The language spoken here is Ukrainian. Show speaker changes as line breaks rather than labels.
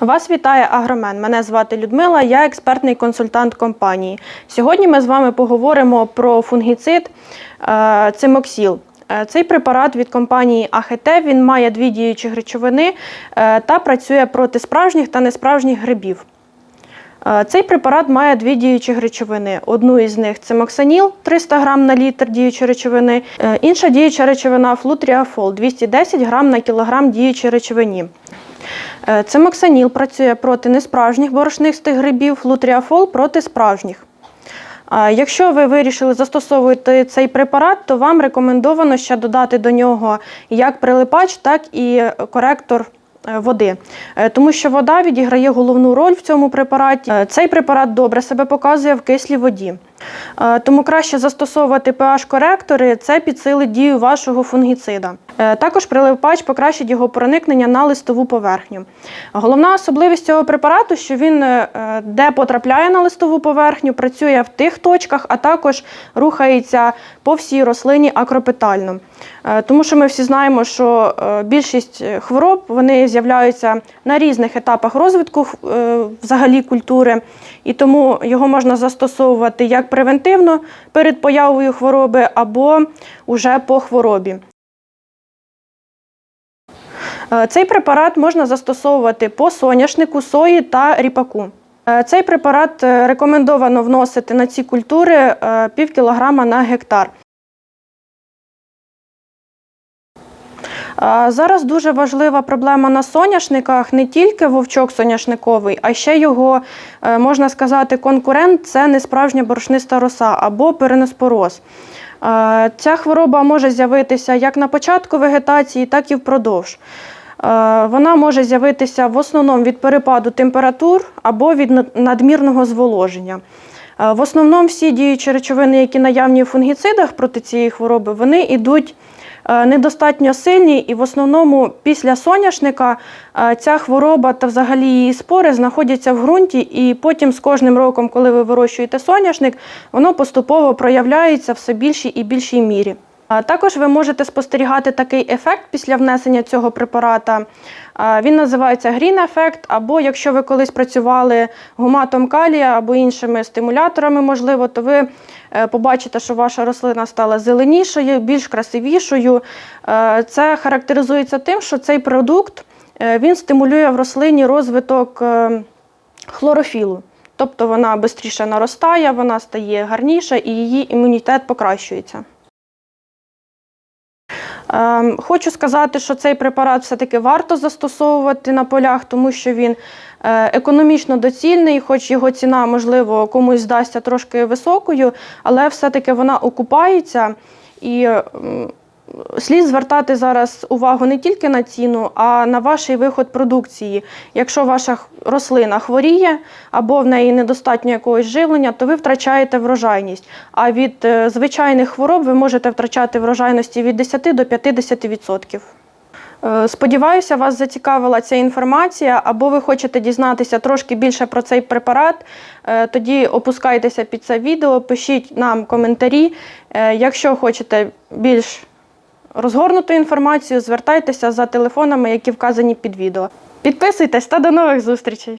Вас вітає Агромен. Мене звати Людмила, я експертний консультант компанії. Сьогодні ми з вами поговоримо про фунгіцид е, цимоксіл. Е, Цей препарат від компанії АХТ він має дві діючі речовини е, та працює проти справжніх та несправжніх грибів. Цей препарат має дві діючі речовини. Одну із них це Максаніл 300 грам на літр діючої речовини. Інша діюча речовина флутріафол 210 грам на кілограм діючої речовині. Е, Цимоксаніл працює проти несправжніх борошнистих грибів, флутріафол проти справжніх. Якщо ви вирішили застосовувати цей препарат, то вам рекомендовано ще додати до нього як прилипач, так і коректор е, води, Е, тому що вода відіграє головну роль в цьому препараті. Цей препарат добре себе показує в кислій воді. Тому краще застосовувати pH-коректори, це підсилить дію вашого фунгіцида. Е, Також прилипач покращить його проникнення на листову поверхню. Головна особливість цього препарату, що він е, де потрапляє на листову поверхню, працює в тих точках, а також рухається по всій рослині акропитально. Е, Тому що ми всі знаємо, що більшість хвороб вони з'являються на різних етапах розвитку взагалі культури, і тому його можна застосовувати як превентивно перед появою хвороби або уже по хворобі. Е, Цей препарат можна застосовувати по соняшнику, сої та ріпаку. Е, Цей препарат е, рекомендовано вносити на ці культури пів кілограма на гектар. Зараз дуже важлива проблема на соняшниках не тільки вовчок соняшниковий, а ще його, можна сказати, конкурент це несправжня борошниста роса або переноспороз. Ця хвороба може з'явитися як на початку вегетації, так і впродовж. Е, Вона може з'явитися в основному від перепаду температур або від надмірного зволоження. Е, В основному всі діючі речовини, які наявні в фунгіцидах проти цієї хвороби, вони йдуть е, недостатньо сильні, і в основному після соняшника ця хвороба та взагалі її спори знаходяться в ґрунті, і потім з кожним роком, коли ви вирощуєте соняшник, воно поступово проявляється все більшій і більшій мірі. Також ви можете спостерігати такий ефект після внесення цього препарата. Він називається green ефект, або якщо ви колись працювали гуматом калія або іншими стимуляторами, можливо, то ви е, побачите, що ваша рослина стала зеленішою, більш красивішою. Е, Це характеризується тим, що цей продукт е, він стимулює в рослині розвиток хлорофілу. Тобто вона швидше наростає, вона стає гарніша і її імунітет покращується. Ем, Хочу сказати, що цей препарат все-таки варто застосовувати на полях, тому що він е, економічно доцільний, хоч його ціна, можливо, комусь здасться трошки високою, але все-таки вона окупається. І слід звертати зараз увагу не тільки на ціну, а на ваш виход продукції. Якщо ваша рослина хворіє або в неї недостатньо якогось живлення, то ви втрачаєте врожайність. А від е, звичайних хвороб ви можете втрачати врожайності від 10 до 50%. Е, Сподіваюся, вас зацікавила ця інформація, або ви хочете дізнатися трошки більше про цей препарат. е, Тоді опускайтеся під це відео, пишіть нам коментарі. Якщо хочете більш розгорнуту інформацію, звертайтеся за телефонами, які вказані під відео. Підписуйтесь та до нових зустрічей!